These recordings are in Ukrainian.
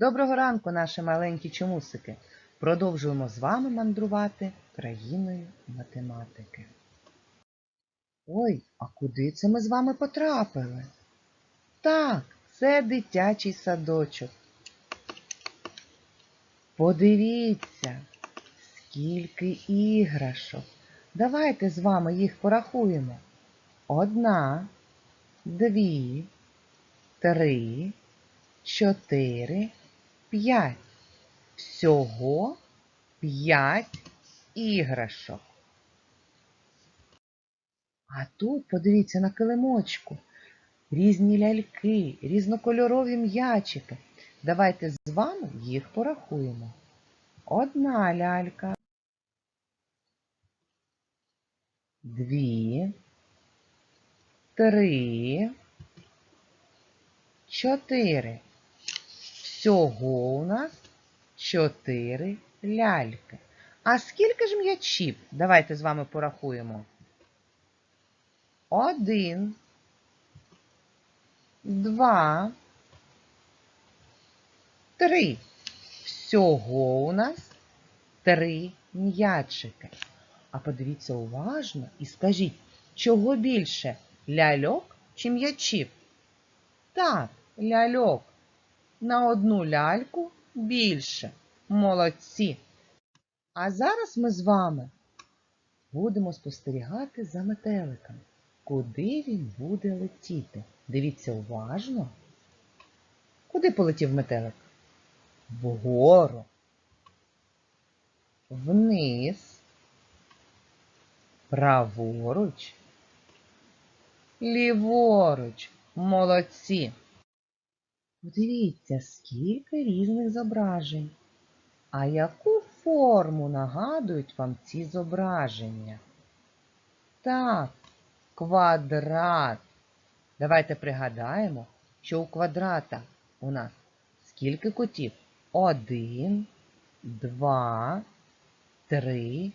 Доброго ранку, наші маленькі чомусики! Продовжуємо з вами мандрувати країною математики. Ой, а куди це ми з вами потрапили? Так, це дитячий садочок. Подивіться, скільки іграшок. Давайте з вами їх порахуємо. Одна, дві, три, чотири, п'ять. Всього п'ять іграшок. А тут подивіться на килимочку. Різні ляльки, різнокольорові м'ячики. Давайте з вами їх порахуємо. Одна лялька. Дві. Три. Чотири. Всього у нас чотири ляльки. А скільки ж м'ячів? Давайте з вами порахуємо. Один. Два. Три. Всього у нас три м'ячики. А подивіться уважно і скажіть, чого більше ляльок чи м'ячів? Так, ляльок. На одну ляльку більше. Молодці. А зараз ми з вами будемо спостерігати за метеликом. Куди він буде летіти? Дивіться уважно. Куди полетів метелик? Вгору. Вниз. Праворуч. Ліворуч. Молодці. Подивіться, скільки різних зображень. А яку форму нагадують вам ці зображення? Так, квадрат. Давайте пригадаємо, що у квадрата у нас скільки кутів? Один, два, три,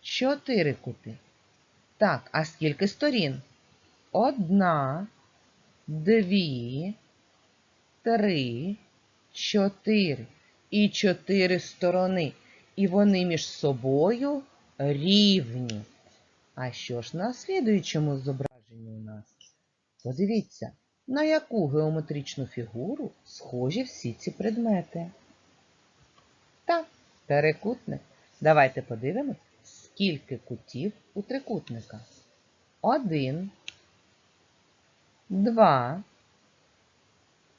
чотири кути. Так, а скільки сторін? Одна, дві, три, чотири. І чотири сторони. І вони між собою рівні. А що ж на слідуючому зображенні у нас? Подивіться, на яку геометричну фігуру схожі всі ці предмети. Так, трикутник. Давайте подивимось, скільки кутів у трикутника. Один, два,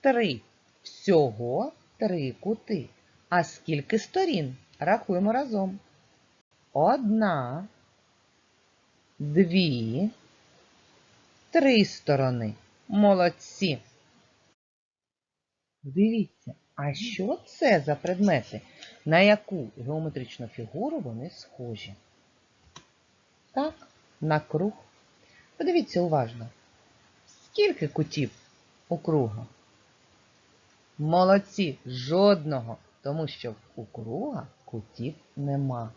три. Всього три кути. А скільки сторін? Рахуємо разом. Одна, дві, три сторони. Молодці. Дивіться, а що це за предмети? На яку геометричну фігуру вони схожі? Так, на круг. Подивіться уважно. Скільки кутів у круга? Молодці, жодного, тому що у круга кутів нема.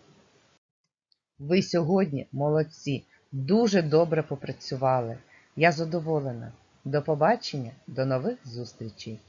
Ви сьогодні молодці, дуже добре попрацювали. Я задоволена. До побачення, до нових зустрічей!